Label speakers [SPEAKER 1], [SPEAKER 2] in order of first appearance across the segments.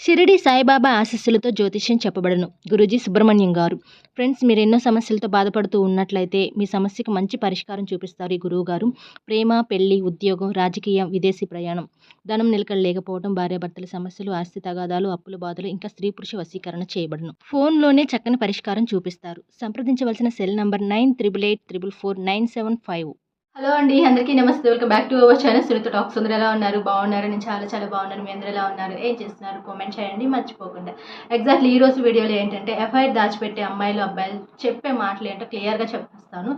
[SPEAKER 1] షిరిడి సాయిబాబా ఆశీస్సులతో జ్యోతిష్యం చెప్పబడను. గురూజీ సుబ్రహ్మణ్యం గారు. ఫ్రెండ్స్ మీరు ఎన్నో సమస్యలతో బాధపడుతూ ఉన్నట్లయితే మీ సమస్యకు మంచి పరిష్కారం చూపిస్తారు ఈ గురువు గారు. ప్రేమ పెళ్ళి ఉద్యోగం రాజకీయం విదేశీ ప్రయాణం. ధనం నిలకడ లేకపోవడం భార్యాభర్తల సమస్యలు ఆస్తి తగాదాలు అప్పుల బాధలు ఇంకా స్త్రీ పురుష వశీకరణ చేయబడను. ఫోన్లోనే చక్కని పరిష్కారం చూపిస్తారు. సంప్రదించవలసిన cell number nine triple eight triple four nine seven five. Hello అండి అందరికీ నమస్తే. Welcome back to our channel. Sunitha talks. అందరూ ఎలా ఉన్నారు? బాగున్నారు? నేను చాలా చాలా బాగున్నాను. మీ అందరూ ఎలా ఉన్నారు? ఏం చేస్తున్నారు? కామెంట్ చేయండి మర్చిపోకుండా. ఎగ్జాక్ట్లీ ఈ రోజు వీడియోలో ఏంటంటే ఎఫ్ఐఆర్ దాచిపెట్టే అమ్మాయిలు అబ్బాయిలు చెప్పే మాటలు ఏంటో క్లియర్గా చెప్పేస్తాను.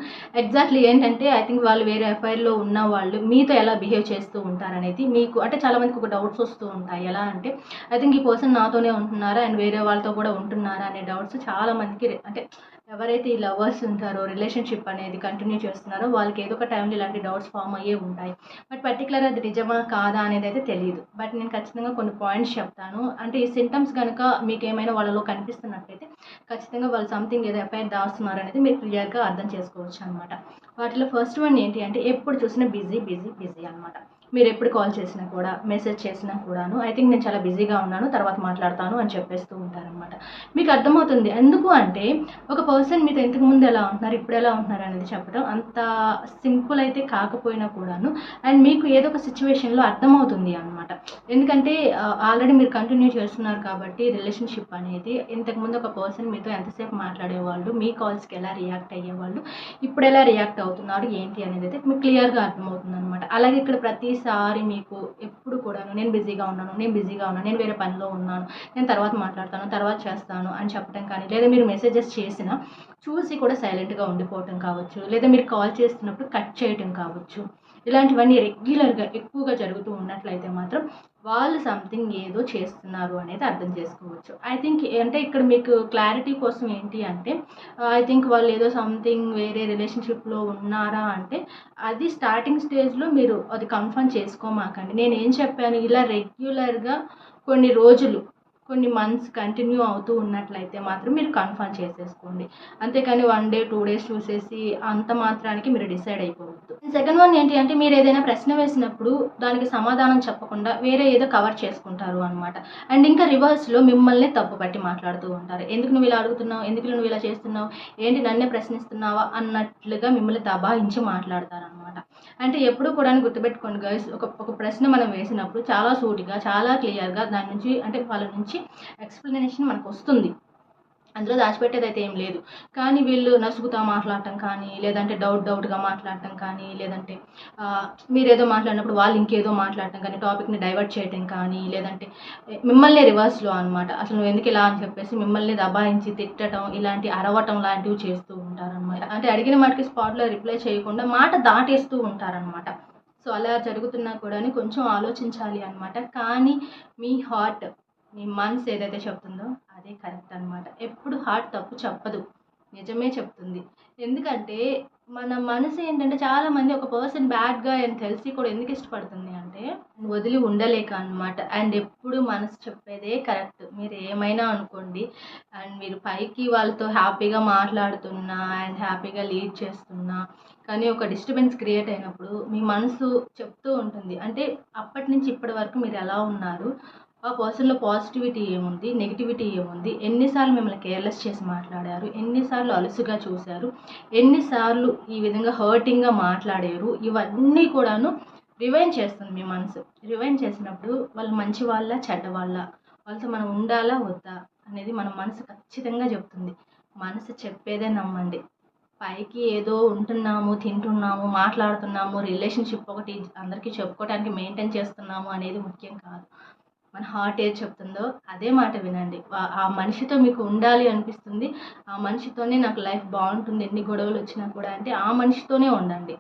[SPEAKER 1] ఎగ్జాక్ట్లీ ఏంటంటే ఐ థింక్ వాళ్ళు వేరే ఎఫ్ఐఆర్లో ఉన్న వాళ్ళు మీతో ఎలా బిహేవ్ చేస్తూ ఉంటారనేది మీకు అంటే చాలామందికి ఒక డౌట్స్ వస్తూ ఉంటాయి. ఎలా అంటే ఐ థింక్ ఈ పర్సన్ నాతోనే ఉంటున్నారా? అండ్ వేరే వాళ్ళతో కూడా ఉంటున్నారా? అనే డౌట్స్ చాలామందికి అంటే ఎవరైతే ఈ లవర్స్ ఉంటారో రిలేషన్షిప్ అనేది కంటిన్యూ చేస్తున్నారో వాళ్ళకి ఏదో ఒక టైంలో ఇలాంటి డౌట్స్ ఫామ్ అయ్యే ఉంటాయి. బట్ పర్టికులర్ అది నిజమా కాదా అనేది అయితే తెలియదు బట్ నేను ఖచ్చితంగా కొన్ని పాయింట్స్ చెప్తాను. అంటే ఈ సింటమ్స్ కనుక మీకు ఏమైనా వాళ్ళలో కనిపిస్తున్నట్లయితే ఖచ్చితంగా వాళ్ళు సంథింగ్ ఏదో ఎఫ్ఐఆర్ దాస్తున్నారు అనేది మీరు క్లియర్గా అర్థం చేసుకోవచ్చు అనమాట వాటిలో ఫస్ట్ వన్ ఏంటి అంటే ఎప్పుడు చూసినా బిజీ బిజీ బిజీ అనమాట మీరు ఎప్పుడు కాల్ చేసినా కూడా మెసేజ్ చేసినా కూడాను ఐ థింక్ నేను చాలా బిజీగా ఉన్నాను తర్వాత మాట్లాడతాను అని చెప్పేస్తూ ఉంటారనమాట మీకు అర్థమవుతుంది ఎందుకు అంటే ఒక పర్సన్ మీతో ఇంతకు ముందు ఎలా ఉంటున్నారు ఇప్పుడు ఎలా ఉంటున్నారు అనేది చెప్పడం అంత సింపుల్ అయితే కాకపోయినా కూడాను అండ్ మీకు ఏదో ఒక సిచ్యువేషన్లో అర్థమవుతుంది అనమాట ఎందుకంటే ఆల్రెడీ మీరు కంటిన్యూ చేస్తున్నారు కాబట్టి రిలేషన్షిప్ అనేది ఇంతకుముందు ఒక పర్సన్ మీతో ఎంతసేపు మాట్లాడేవాళ్ళు మీ కాల్స్కి ఎలా రియాక్ట్ అయ్యేవాళ్ళు ఇప్పుడు ఎలా రియాక్ట్ అవుతున్నారు ఏంటి అనేది అయితే మీకు క్లియర్గా అర్థమవుతుంది అనమాట అలాగే ఇక్కడ ప్రతి ప్రతిసారి మీకు ఎప్పుడు కూడాను నేను బిజీగా ఉన్నాను నేను బిజీగా ఉన్నాను నేను వేరే పనిలో ఉన్నాను నేను తర్వాత మాట్లాడతాను తర్వాత చేస్తాను అని చెప్పడం కానీ లేదా మీరు మెసేజెస్ చేసినా చూసి కూడా సైలెంట్గా ఉండిపోవటం కావచ్చు లేదా మీరు కాల్ చేస్తున్నప్పుడు కట్ చేయటం కావచ్చు. ఇలాంటివన్నీ రెగ్యులర్గా ఎక్కువగా జరుగుతూ ఉన్నట్లయితే మాత్రం వాళ్ళు సంథింగ్ ఏదో చేస్తున్నారు అనేది అర్థం చేసుకోవచ్చు. ఐ థింక్ అంటే ఇక్కడ మీకు క్లారిటీ కోసం ఏంటి అంటే ఐ థింక్ వాళ్ళు ఏదో సంథింగ్ వేరే రిలేషన్షిప్లో ఉన్నారా అంటే అది స్టార్టింగ్ స్టేజ్లో మీరు అది కన్ఫర్మ్ చేసుకోమాకండి. నేను ఏం చెప్పాను? ఇలా రెగ్యులర్గా కొన్ని రోజులు కొన్ని మంత్స్ కంటిన్యూ అవుతూ ఉన్నట్లయితే మాత్రం మీరు కన్ఫర్మ్ చేసేసుకోండి. అంతేకాని వన్ డే టూ డేస్ చూసేసి అంత మాత్రానికి మీరు డిసైడ్ అయిపోవద్దు. సెకండ్ వన్ ఏంటి అంటే మీరు ఏదైనా ప్రశ్న వేసినప్పుడు దానికి సమాధానం చెప్పకుండా వేరే ఏదో కవర్ చేసుకుంటారు అనమాట అండ్ ఇంకా రివర్స్లో మిమ్మల్ని తప్పు పట్టి మాట్లాడుతూ ఉంటారు. ఎందుకు నువ్వు ఇలా అడుగుతున్నావు? ఎందుకు నువ్వు ఇలా చేస్తున్నావు? ఏంటి నన్నే ప్రశ్నిస్తున్నావా? అన్నట్లుగా మిమ్మల్ని దబాయించి మాట్లాడతారనమాట అంటే ఎప్పుడు కూడా గుర్తుపెట్టుకోండి గైస్ ఒక ఒక ప్రశ్న మనం వేసినప్పుడు చాలా సూటిగా చాలా క్లియర్గా దాని నుంచి అంటే వాళ్ళ నుంచి ఎక్స్ప్లెనేషన్ మనకు వస్తుంది. అందులో దాచిపెట్టేది అయితే ఏం లేదు. కానీ వీళ్ళు నసుగుతా మాట్లాడటం కానీ లేదంటే డౌట్ డౌట్గా మాట్లాడటం కానీ లేదంటే మీరు ఏదో మాట్లాడినప్పుడు వాళ్ళు ఇంకేదో మాట్లాడటం కానీ టాపిక్ని డైవర్ట్ చేయటం కానీ లేదంటే మిమ్మల్ని రివర్స్లో అనమాట అసలు నువ్వు ఎందుకు ఇలా అని చెప్పేసి మిమ్మల్ని దబాయించి తిట్టడం ఇలాంటి అరవటం లాంటివి చేస్తూ ఉంటారనమాట అంటే అడిగిన మాటకి స్పాట్లో రిప్లై చేయకుండా మాట దాటేస్తూ ఉంటారనమాట సో అలా జరుగుతున్నా కూడా కొంచెం ఆలోచించాలి అనమాట కానీ మీ హార్ట్ మీ మనసు ఏదైతే చెప్తుందో అదే కరెక్ట్ అనమాట ఎప్పుడు హార్ట్ తప్పు చెప్పదు. నిజమే చెప్తుంది. ఎందుకంటే మన మనసు ఏంటంటే చాలామంది ఒక పర్సన్ బ్యాడ్గా అని తెలిసి కూడా ఎందుకు ఇష్టపడుతుంది అంటే వదిలి ఉండలేక అనమాట అండ్ ఎప్పుడు మనసు చెప్పేదే కరెక్ట్ మీరు ఏమైనా అనుకోండి అండ్ మీరు పైకి వాళ్ళతో హ్యాపీగా మాట్లాడుతున్నా అండ్ హ్యాపీగా లీడ్ చేస్తున్నా కానీ ఒక డిస్టర్బెన్స్ క్రియేట్ అయినప్పుడు మీ మనసు చెప్తూ ఉంటుంది. అంటే అప్పటి నుంచి ఇప్పటి వరకు మీరు ఎలా ఉన్నారు? ఆ పర్సన్లో పాజిటివిటీ ఏముంది? నెగిటివిటీ ఏముంది? ఎన్నిసార్లు మిమ్మల్ని కేర్లెస్ చేసి మాట్లాడారు? ఎన్నిసార్లు అలుసుగా చూశారు? ఎన్నిసార్లు ఈ విధంగా హర్టింగ్గా మాట్లాడారు? ఇవన్నీ కూడాను రివైన్ చేస్తుంది మీ మనసు. రివైన్ చేసినప్పుడు వాళ్ళు మంచి వాళ్ళ చెడ్డ వాళ్ళ? వాళ్ళతో మనం ఉండాలా వద్దా? అనేది మన మనసు ఖచ్చితంగా చెప్తుంది. మనసు చెప్పేదే నమ్మండి. పైకి ఏదో ఉంటున్నాము తింటున్నాము మాట్లాడుతున్నాము రిలేషన్షిప్ ఒకటి అందరికీ చెప్పుకోవడానికి మెయింటైన్ చేస్తున్నాము అనేది ముఖ్యం కాదు. మన హార్ట్ ఏది చెప్తుందో అదే మాట వినండి. ఆ మనిషితో మీకు ఉండాలి అనిపిస్తుంది. ఆ మనిషితోనే నాకు లైఫ్ బాగుంటుంది ఎన్ని గొడవలు వచ్చినా కూడా అంటే ఆ మనిషితోనే ఉండండి.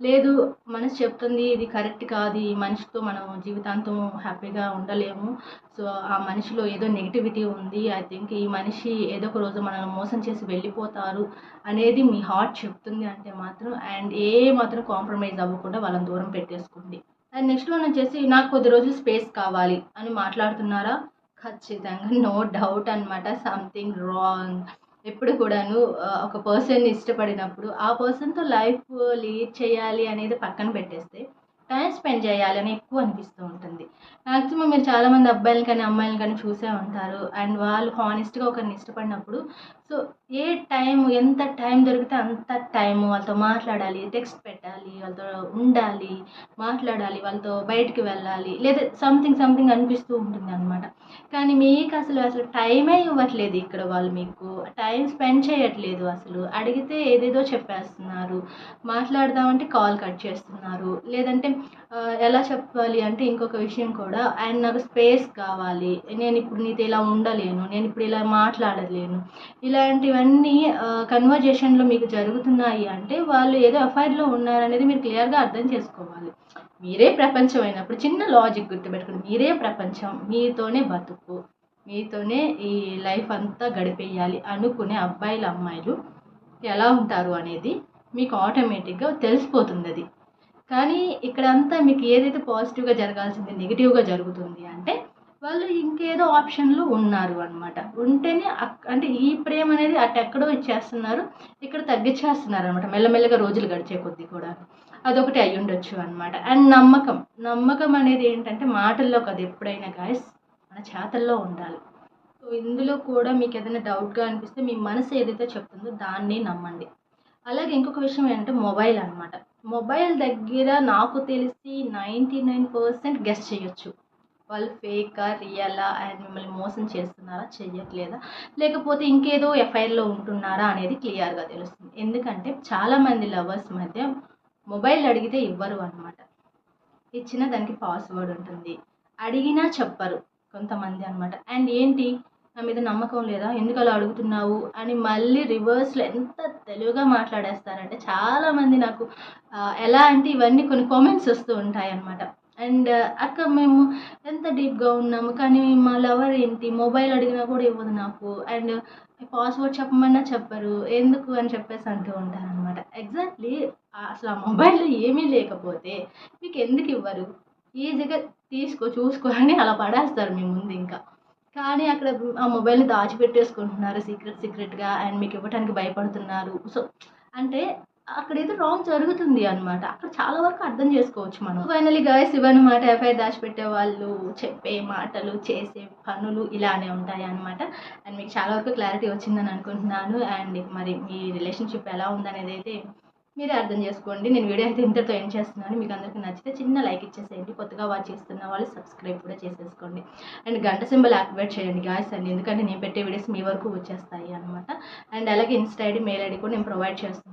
[SPEAKER 1] లేదు మనసు చెప్తుంది ఇది కరెక్ట్ కాదు ఈ మనిషితో మనం జీవితాంతం హ్యాపీగా ఉండలేము. సో ఆ మనిషిలో ఏదో నెగిటివిటీ ఉంది ఐ థింక్ ఈ మనిషి ఏదో ఒక రోజు మనల్ని మోసం చేసి వెళ్ళిపోతారు అనేది మీ హార్ట్ చెప్తుంది అంటే మాత్రం అండ్ ఏ మాత్రం కాంప్రమైజ్ అవ్వకుండా వాళ్ళని దూరం పెట్టేసుకోండి. అండ్ నెక్స్ట్ వన్ వచ్చేసి నాకు కొద్ది రోజులు స్పేస్ కావాలి అని మాట్లాడుతున్నారా? ఖచ్చితంగా నో డౌట్ అనమాట సంథింగ్ రాంగ్. ఎప్పుడు కూడాను ఒక పర్సన్ని ఇష్టపడినప్పుడు ఆ పర్సన్తో లైఫ్ లీడ్ చేయాలి అనేది పక్కన పెట్టేస్తే టైం స్పెండ్ చేయాలని ఎక్కువ అనిపిస్తూ ఉంటుంది. మ్యాక్సిమం మీరు చాలామంది అబ్బాయిలు కానీ అమ్మాయిలు కానీ చూసే ఉంటారు. అండ్ వాళ్ళు హానెస్ట్గా ఒకరిని ఇష్టపడినప్పుడు సో ఏ టైం ఎంత టైం దొరికితే అంత టైం వాళ్ళతో మాట్లాడాలి టెక్స్ట్ పెట్టాలి వాళ్ళతో ఉండాలి మాట్లాడాలి వాళ్ళతో బయటికి వెళ్ళాలి లేదా సంథింగ్ సంథింగ్ అనిపిస్తూ ఉంటుంది అనమాట కానీ మీకు అసలు అసలు టైమే ఇవ్వట్లేదు ఇక్కడ వాళ్ళు మీకు. టైం స్పెండ్ చేయట్లేదు అసలు. అడిగితే ఏదేదో చెప్పేస్తున్నారు. మాట్లాడదామంటే కాల్ కట్ చేస్తున్నారు. లేదంటే ఎలా చెప్పాలి అంటే ఇంకొక విషయం కూడా అండ్ నాకు స్పేస్ కావాలి. నేను ఇప్పుడు నీతో ఇలా ఉండలేను. నేను ఇప్పుడు ఇలా మాట్లాడలేను. ఇలా ఇలాంటివన్నీ కన్వర్జేషన్లో మీకు జరుగుతున్నాయి అంటే వాళ్ళు ఏదో అఫైర్లో ఉన్నారనేది మీరు క్లియర్గా అర్థం చేసుకోవాలి. మీరే ప్రపంచం అయినప్పుడు చిన్న లాజిక్ గుర్తుపెట్టుకోండి. మీరే ప్రపంచం మీతోనే బతుకు మీతోనే ఈ లైఫ్ అంతా గడిపేయాలి అనుకునే అబ్బాయిలు అమ్మాయిలు ఎలా ఉంటారు అనేది మీకు ఆటోమేటిక్గా తెలిసిపోతుంది అది కానీ ఇక్కడ అంతా మీకు ఏదైతే పాజిటివ్గా జరగాల్సింది నెగిటివ్గా జరుగుతుంది అంటే వాళ్ళు ఇంకేదో ఆప్షన్లు ఉన్నారు అనమాట ఉంటేనే అక్- అంటే ఈ ప్రేమ అనేది అటు ఎక్కడో ఇచ్చేస్తున్నారు ఇక్కడ తగ్గించేస్తున్నారు అనమాట మెల్లమెల్లగా రోజులు గడిచే కొద్దీ కూడా. అదొకటి అయి ఉండొచ్చు అనమాట అండ్ నమ్మకం. నమ్మకం అనేది ఏంటంటే మాటల్లో కాదు ఎప్పుడైనా గాయస్ మన చేతల్లో ఉండాలి. సో ఇందులో కూడా మీకు ఏదైనా డౌట్గా అనిపిస్తే మీ మనసు ఏదైతే చెప్తుందో దాన్ని నమ్మండి. అలాగే ఇంకొక విషయం ఏంటంటే మొబైల్ అనమాట మొబైల్ దగ్గర నాకు తెలిసి నైంటీ నైన్ పర్సెంట్ గెస్ట్ చేయొచ్చు. వాళ్ళు ఫేకా రియలా అండ్ మిమ్మల్ని మోసం చేస్తున్నారా చెయ్యట్లేదా? లేకపోతే ఇంకేదో ఎఫ్ఐఆర్లో ఉంటున్నారా అనేది క్లియర్గా తెలుస్తుంది. ఎందుకంటే చాలామంది లవర్స్ మధ్య మొబైల్ అడిగితే ఇవ్వరు అనమాట ఇచ్చిన దానికి పాస్వర్డ్ ఉంటుంది. అడిగినా చెప్పరు కొంతమంది అనమాట అండ్ ఏంటి? నా మీద నమ్మకం లేదా? ఎందుకు అలా అడుగుతున్నావు? అని మళ్ళీ రివర్స్లో ఎంత తెలివిగా మాట్లాడేస్తారంటే చాలామంది నాకు ఎలా అంటే ఇవన్నీ కొన్ని కామెంట్స్ వస్తూ ఉంటాయి అనమాట అండ్ అక్క మేము ఎంత డీప్గా ఉన్నాము కానీ మా లవర్ ఏంటి మొబైల్ అడిగినా కూడా ఇవ్వదు నాకు. అండ్ పాస్వర్డ్ చెప్పమన్నా చెప్పరు. ఎందుకు అని చెప్పేసి అంటూ ఉంటారు అనమాట ఎగ్జాక్ట్లీ అసలు ఆ మొబైల్లో ఏమీ లేకపోతే మీకు ఎందుకు ఇవ్వరు? ఈజీగా తీసుకో చూసుకో అని అలా పడేస్తారు మీ ముందు ఇంకా. కానీ అక్కడ ఆ మొబైల్ని దాచిపెట్టేసుకుంటున్నారు సీక్రెట్ సీక్రెట్గా. అండ్ మీకు ఇవ్వడానికి భయపడుతున్నారు. సో అంటే అక్కడ ఏదో రాంగ్ జరుగుతుంది అనమాట అక్కడ చాలా వరకు అర్థం చేసుకోవచ్చు మనం. ఫైనలీ గాయస్ ఇవన్నమాట ఎఫ్ఐఆర్ దాచిపెట్టే వాళ్ళు చెప్పే మాటలు చేసే పనులు ఇలానే ఉంటాయి అనమాట అండ్ మీకు చాలా వరకు క్లారిటీ వచ్చిందని అనుకుంటున్నాను. అండ్ మరి మీ రిలేషన్షిప్ ఎలా ఉందనేది అయితే మీరే అర్థం చేసుకోండి. నేను వీడియో అయితే ఇంతతో ఏం చేస్తున్నాను. మీకు అందరికీ నచ్చితే చిన్న లైక్ ఇచ్చేసేయండి. కొత్తగా వాచ్ చేస్తున్న వాళ్ళు సబ్స్క్రైబ్ కూడా చేసేసుకోండి. అండ్ గంట సింబల్ యాక్టివేట్ చేయండి గాయస్ అండ్ ఎందుకంటే నేను పెట్టే వీడియోస్ మీ వరకు వచ్చేస్తాయి అనమాట అండ్ అలాగే ఇన్స్టా ఐడి మెయిల్ ఐడి కూడా నేను ప్రొవైడ్ చేస్తాను